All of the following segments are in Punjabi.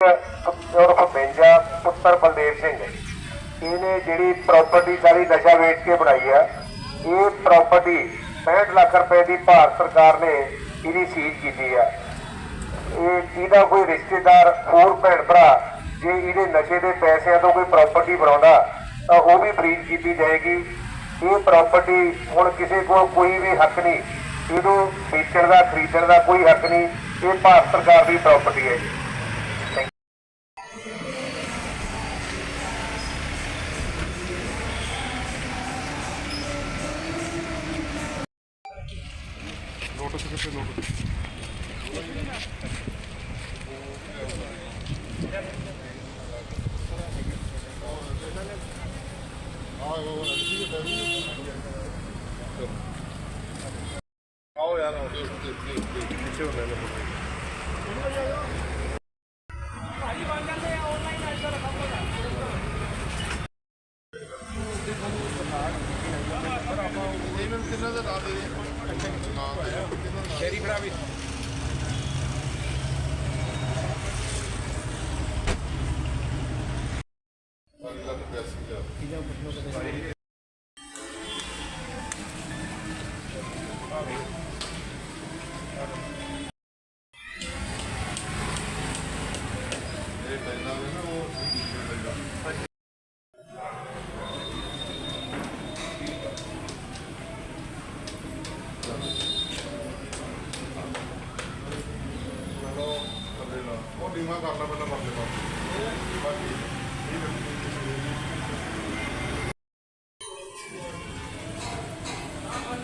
ਉਰਫ ਬੇਂਜਾ ਪੁੱਤਰ ਬਲਦੇਵ ਸਿੰਘ। ਇਹਨੇ ਜਿਹੜੀ ਪ੍ਰਾਪਰਟੀ ਸਾਰੀ ਨਸ਼ਾ ਵੇਚ ਕੇ ਬਣਾਈ ਆ, ਇਹ ਪ੍ਰਾਪਰਟੀ 65 ਲੱਖ ਰੁਪਏ ਦੀ ਭਾਰਤ ਸਰਕਾਰ ਨੇ ਇਹਦੀ ਸੀਜ਼ ਕੀਤੀ ਆ। ਇਹ ਇਹਦਾ ਕੋਈ ਰਿਸ਼ਤੇਦਾਰ ਹੋਰ ਭੈਣ ਭਰਾ ਜੇ ਇਹਦੇ ਨਸ਼ੇ ਦੇ ਪੈਸਿਆਂ ਤੋਂ ਕੋਈ ਪ੍ਰਾਪਰਟੀ ਬਣਾਉਂਦਾ, ਤਾਂ ਉਹ ਵੀ ਫਰੀਜ਼ ਕੀਤੀ ਜਾਏਗੀ। ਇਹ ਪ੍ਰਾਪਰਟੀ ਹੁਣ ਕਿਸੇ ਕੋਲ ਕੋਈ ਵੀ ਹੱਕ ਨਹੀਂ। ਇਹਨੂੰ ਵੇਚਣ ਦਾ, ਖਰੀਦਣ ਦਾ ਕੋਈ ਹੱਕ ਨਹੀਂ। ਇਹ ਭਾਰਤ ਸਰਕਾਰ ਦੀ ਪ੍ਰਾਪਰਟੀ ਹੈ ਆਓ ਯਾਰ ਆਓ ਪਿੱਛੇ ਹੁੰਦੇ ਨੇ ਇਹਨਾਂ ਨੂੰ ਕਿੰਨਾ ਦਾ ਲਾ ਦੇ ਸ਼ੇਰੀ ਫੜਾ ਵੀ। ਉਹ ਡੀਮਾ ਕਰ ਲੈ ਪਹਿਲਾਂ ਪਰਲੇ ਪਾਸੇ ਬਾਕੀ ਇਹ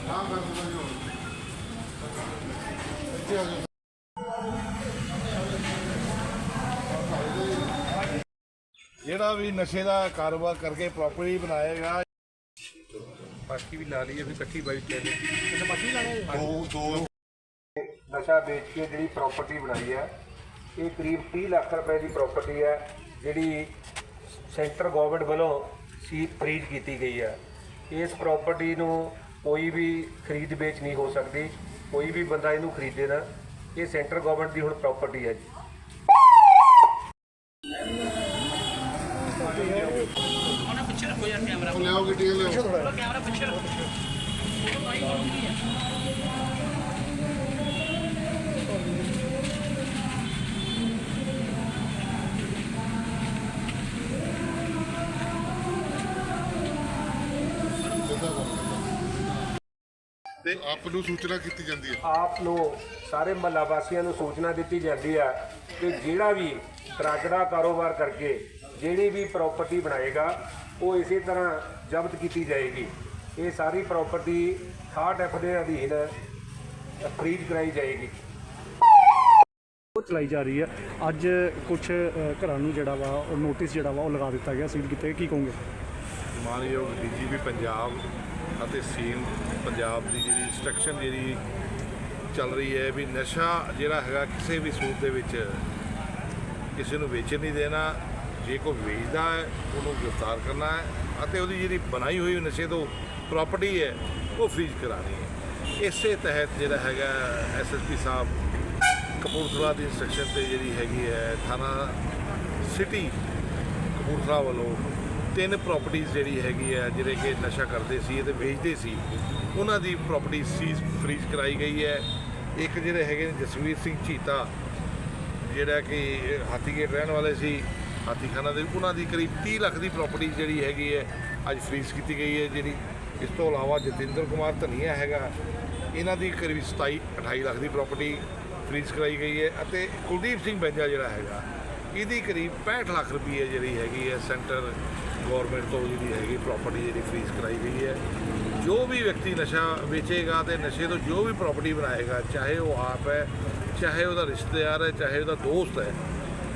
ਹਾਂ। ਕਰ ਦੋ ਜੀ ਇੱਥੇ ਆ ਜਾਓ। ਜਿਹੜਾ ਵੀ ਨਸ਼ੇ ਦਾ ਕਾਰੋਬਾਰ ਕਰਕੇ ਪ੍ਰਾਪਰਟੀ ਬਣਾਏਗਾ ਬਾਕੀ ਵੀ ਲਾ ਲਈਏ ਫਿਰ ਇਕੱਠੀ ਬਾਈਕ ਲੈ ਲਈ। ਦੋ ਦੋ ਨਸ਼ਾ ਵੇਚ ਕੇ ਜਿਹੜੀ ਪ੍ਰਾਪਰਟੀ ਬਣਾਈ ਹੈ ਇਹ ਕਰੀਬ 30 ਲੱਖ ਰੁਪਏ ਦੀ ਪ੍ਰਾਪਰਟੀ ਹੈ ਜਿਹੜੀ ਸੈਂਟਰ ਗਵਰਨਮੈਂਟ ਵੱਲੋਂ ਸੀ ਫਰੀਜ਼ ਕੀਤੀ ਗਈ ਹੈ। ਇਸ ਪ੍ਰਾਪਰਟੀ ਨੂੰ ਕੋਈ ਵੀ ਖਰੀਦ ਵੇਚ ਨਹੀਂ ਹੋ ਸਕਦੀ ਕੋਈ ਵੀ ਬੰਦਾ ਇਹਨੂੰ ਖਰੀਦੇ ਨਾ ਇਹ ਸੈਂਟਰ ਗਵਰਨਮੈਂਟ ਦੀ ਹੁਣ ਪ੍ਰਾਪਰਟੀ ਹੈ ਜੀ। ਉਹ ਲਿਆਓ ਗੱਡੀਆਂ ਲਿਆਓ। ਤੇ ਆਪ ਨੂੰ ਸੂਚਨਾ ਕੀਤੀ ਜਾਂਦੀ ਹੈ। ਆਪ ਨੂੰ ਸਾਰੇ ਮਹੱਲਾ ਵਾਸੀਆਂ ਨੂੰ ਸੂਚਨਾ ਦਿੱਤੀ ਜਾਂਦੀ ਹੈ ਕਿ ਜਿਹੜਾ ਵੀ ਡਰੱਗ ਦਾ ਕਾਰੋਬਾਰ ਕਰਕੇ ਜਿਹੜੀ ਵੀ ਪ੍ਰਾਪਰਟੀ ਬਣਾਏਗਾ ਉਹ ਇਸੇ ਤਰ੍ਹਾਂ ਜ਼ਬਤ ਕੀਤੀ ਜਾਏਗੀ। ਇਹ ਸਾਰੀ ਪ੍ਰਾਪਰਟੀ 68 ਐਫ ਦੇ ਅਧੀਨ ਫਰੀਜ਼ ਕਰਾਈ ਜਾਏਗੀ। ਉਹ ਚਲਾਈ ਜਾ ਰਹੀ ਹੈ। ਅੱਜ ਕੁਝ ਘਰਾਂ ਨੂੰ ਜਿਹੜਾ ਵਾ ਉਹ ਨੋਟਿਸ ਜਿਹੜਾ ਵਾ ਉਹ ਲਗਾ ਦਿੱਤਾ ਗਿਆ। ਸੀਲ ਕੀਤੇ ਗਏ। ਕੀ ਕਹੋਗੇ? ਮਾਨਯੋਗ ਡੀਜੀਪੀ ਪੰਜਾਬ ਅਤੇ ਸੀਮ ਪੰਜਾਬ ਦੀ ਜਿਹੜੀ ਇੰਸਟਰਕਸ਼ਨ ਜਿਹੜੀ ਚੱਲ ਰਹੀ ਹੈ ਵੀ ਨਸ਼ਾ ਜਿਹੜਾ ਹੈਗਾ ਕਿਸੇ ਵੀ ਸੂਰਤ ਦੇ ਵਿੱਚ ਕਿਸੇ ਨੂੰ ਵੇਚਣ ਨਹੀਂ ਦੇਣਾ, ਜੇ ਕੋਈ ਵੇਚਦਾ ਹੈ, ਉਹਨੂੰ ਗ੍ਰਿਫਤਾਰ ਕਰਨਾ ਹੈ ਅਤੇ ਉਹਦੀ ਜਿਹੜੀ ਬਣਾਈ ਹੋਈ ਨਸ਼ੇ ਤੋਂ ਪ੍ਰਾਪਰਟੀ ਹੈ, ਉਹ ਫ੍ਰੀਜ਼ ਕਰਾਣੀ ਹੈ। ਇਸੇ ਤਹਿਤ ਜਿਹੜਾ ਹੈਗਾ ਐਸਐਸਪੀ ਸਾਹਿਬ ਕਪੂਰਥਲਾ ਦੀ ਇੰਸਟਰਕਸ਼ਨ ਤੇ ਜਿਹੜੀ ਹੈਗੀ ਹੈ, ਥਾਣਾ ਸਿਟੀ ਕਪੂਰਥਲਾ ਵੱਲੋਂ ਤਿੰਨ ਪ੍ਰਾਪਰਟੀਆਂ ਜਿਹੜੀ ਹੈਗੀ ਹੈ ਜਿਹੜੇ ਕਿ ਨਸ਼ਾ ਕਰਦੇ ਸੀ ਤੇ ਵੇਚਦੇ ਸੀ, ਉਹਨਾਂ ਦੀ ਪ੍ਰਾਪਰਟੀ ਸੀਜ਼ ਫ੍ਰੀਜ਼ ਕਰਾਈ ਗਈ ਹੈ। ਇੱਕ ਜਿਹੜੇ ਹੈਗੇ ਨੇ ਜਸਵੀਰ ਸਿੰਘ ਚੀਤਾ ਜਿਹੜਾ ਕਿ ਹਾਥੀਗੇਟ ਰਹਿਣ ਵਾਲੇ ਸੀ, ਹਾਥੀਖਾਨਾ ਦੇ, ਉਹਨਾਂ ਦੀ ਕਰੀਬ 30 ਲੱਖ ਦੀ ਪ੍ਰਾਪਰਟੀ ਜਿਹੜੀ ਹੈਗੀ ਹੈ, ਅੱਜ ਫ੍ਰੀਜ਼ ਕੀਤੀ ਗਈ ਹੈ, ਜਿਹੜੀ ਇਸ ਤੋਂ ਇਲਾਵਾ ਜਤਿੰਦਰ ਕੁਮਾਰ ਧਨੀਆ ਹੈਗਾ, ਇਹਨਾਂ ਦੀ ਕਰੀਬ 27 28 ਲੱਖ ਦੀ ਪ੍ਰਾਪਰਟੀ ਫ੍ਰੀਜ਼ ਕਰਾਈ ਗਈ ਹੈ ਅਤੇ ਕੁਲਦੀਪ ਸਿੰਘ ਬੈਂਜਾ ਜਿਹੜਾ ਹੈਗਾ ਇਹਦੀ ਕਰੀਬ 65 ਲੱਖ ਰੁਪਏ ਜਿਹੜੀ ਹੈਗੀ ਹੈ ਸੈਂਟਰ ਗਵਰਨਮੈਂਟ ਤੋਂ ਜਿਹੜੀ ਹੈਗੀ ਪ੍ਰਾਪਰਟੀ ਜਿਹੜੀ ਫ੍ਰੀਜ਼ ਕਰਾਈ ਗਈ ਹੈ। ਜੋ ਵੀ ਵਿਅਕਤੀ ਨਸ਼ਾ ਵੇਚੇਗਾ ਤੇ ਨਸ਼ੇ ਤੋਂ ਜੋ ਵੀ ਪ੍ਰਾਪਰਟੀ ਬਣਾਏਗਾ, ਚਾਹੇ ਉਹ ਆਪ ਹੈ, ਚਾਹੇ ਉਹਦਾ ਰਿਸ਼ਤੇਦਾਰ ਹੈ, ਚਾਹੇ ਉਹਦਾ ਦੋਸਤ ਹੈ,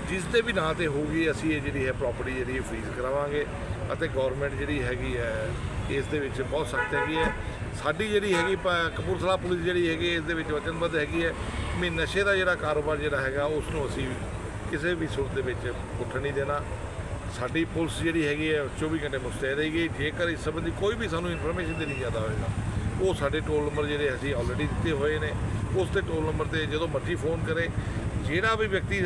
ਜਿਸ ਦੇ ਵੀ ਨਾਂ ਤੇ ਹੋਊਗੀ, ਅਸੀਂ ਇਹ ਜਿਹੜੀ ਹੈ ਪ੍ਰਾਪਰਟੀ ਜਿਹੜੀ ਫ੍ਰੀਜ਼ ਕਰਾਵਾਂਗੇ ਅਤੇ ਗਵਰਨਮੈਂਟ ਜਿਹੜੀ ਹੈਗੀ ਹੈ, ਇਸ ਦੇ ਵਿੱਚ ਬਹੁਤ ਸਖਤ ਹੈਗੀ ਹੈ। ਸਾਡੀ ਜਿਹੜੀ ਹੈਗੀ ਪ- ਕਪੂਰਥਲਾ ਪੁਲਿਸ ਜਿਹੜੀ ਹੈਗੀ ਇਸ ਦੇ ਵਿੱਚ ਵਚਨਬੱਧ ਹੈਗੀ ਹੈ ਵੀ ਨਸ਼ੇ ਦਾ ਜਿਹੜਾ ਕਾਰੋਬਾਰ ਜਿਹੜਾ ਹੈਗਾ ਉਸ ਨੂੰ ਅਸੀਂ ਕਿਸੇ ਵੀ ਸੂਰਤ ਦੇ ਵਿੱਚ ਉੱਠਣ ਨਹੀਂ ਦੇਣਾ। ਸਾਡੀ ਪੁਲਿਸ ਜਿਹੜੀ ਹੈਗੀ ਹੈ 24 ਘੰਟੇ ਮੁਸਤੈਦ ਹੈਗੀ ਜੇਕਰ ਇਸ ਸੰਬੰਧੀ ਕੋਈ ਵੀ ਸਾਨੂੰ ਇਨਫੋਰਮੇਸ਼ਨ ਦੇਣੀ ਜ਼ਿਆਦਾ ਹੋਵੇਗਾ ਉਹ ਸਾਡੇ ਟੋਲ ਨੰਬਰ ਜਿਹੜੇ ਅਸੀਂ ਆਲਰੇਡੀ ਦਿੱਤੇ ਹੋਏ ਨੇ। ਉਸ ਤੇ ਟੋਲ ਨੰਬਰ ਤੇ ਜਦੋਂ ਮਰਜ਼ੀ ਫੋਨ ਕਰੇ ਜਿਹੜਾ ਵੀ ਵਿਅਕਤੀ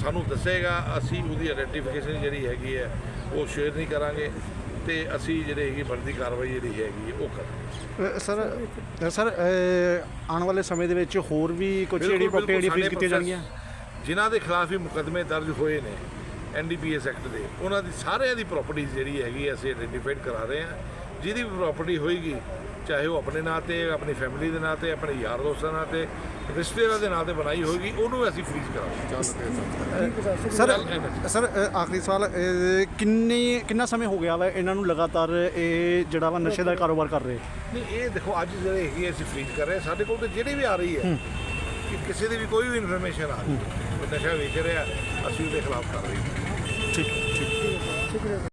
ਸਾਨੂੰ ਦੱਸੇਗਾ ਅਸੀਂ ਉਹਦੀ ਆਇਡੈਂਟੀਫਿਕੇਸ਼ਨ ਜਿਹੜੀ ਹੈਗੀ ਹੈ ਉਹ ਸ਼ੇਅਰ ਨਹੀਂ ਕਰਾਂਗੇ ਤੇ ਅਸੀਂ ਜਿਹੜੇ ਹੈਗੀ ਬਣਦੀ ਕਾਰਵਾਈ ਜਿਹੜੀ ਹੈਗੀ ਉਹ ਕਰਾਂਗੇ। ਸਰ ਸਰ ਆਉਣ ਵਾਲੇ ਸਮੇਂ ਦੇ ਵਿੱਚ ਹੋਰ ਵੀ ਕੁਝ ਜਿਹੜੀ ਪ੍ਰਾਪਰਟੀ ਫ੍ਰੀਜ਼ ਕੀਤੀਆਂ ਜਾਣਗੀਆਂ? ਜਿਨ੍ਹਾਂ ਦੇ ਖਿਲਾਫ ਵੀ ਮੁਕੱਦਮੇ ਦਰਜ ਹੋਏ ਨੇ ਐਨਡੀਪੀਐਸ ਐਕਟ ਦੇ। ਉਹਨਾਂ ਦੀ ਸਾਰਿਆਂ ਦੀ ਪ੍ਰਾਪਰਟੀ ਜਿਹੜੀ ਹੈਗੀ ਅਸੀਂ ਆਇਡੈਂਟੀਫਾਈਡ ਕਰਾ ਰਹੇ ਹਾਂ। ਜਿਹਦੀ ਵੀ ਪ੍ਰਾਪਰਟੀ ਹੋਏਗੀ ਚਾਹੇ ਉਹ ਆਪਣੇ ਨਾਂ ਤੇ ਆਪਣੀ ਫੈਮਿਲੀ ਦੇ ਨਾਂ ਤੇ ਆਪਣੇ ਯਾਰ ਦੋਸਤਾਂ ਨਾਂ ਤੇ ਰਿਸ਼ਤੇਦਾਰਾਂ ਦੇ ਨਾਂ ਤੇ ਬਣਾਈ ਹੋਏਗੀ ਉਹਨੂੰ ਅਸੀਂ ਫ੍ਰੀਜ਼ ਕਰਾਂਗੇ। ਸਰ। ਸਰ ਆਖਰੀ ਸਵਾਲ ਕਿੰਨੀ ਕਿੰਨਾ ਸਮੇਂ ਹੋ ਗਿਆ ਵਾ ਇਹਨਾਂ ਨੂੰ ਲਗਾਤਾਰ ਇਹ ਜਿਹੜਾ ਵਾ ਨਸ਼ੇ ਦਾ ਕਾਰੋਬਾਰ ਕਰ ਰਹੇ? ਨਹੀਂ ਇਹ ਦੇਖੋ ਅੱਜ ਜਿਹੜੇ ਹੈਗੀ ਅਸੀਂ ਫ੍ਰੀਜ਼ ਕਰ ਰਹੇ ਸਾਡੇ ਕੋਲ ਤੇ ਜਿਹੜੀ ਵੀ ਆ ਰਹੀ ਹੈ ਕਿ ਕਿਸੇ ਦੀ ਵੀ ਕੋਈ ਵੀ ਇਨਫੋਰਮੇਸ਼ਨ ਆ ਰਹੀ ਹੈ। ਨਸ਼ਾ ਵੇਚ ਰਿਹਾ ਅਸੀਂ ਉਹਦੇ ਖਿਲਾਫ ਕਰ ਰਹੇ ਹਾਂ। ਠੀਕ ਠੀਕ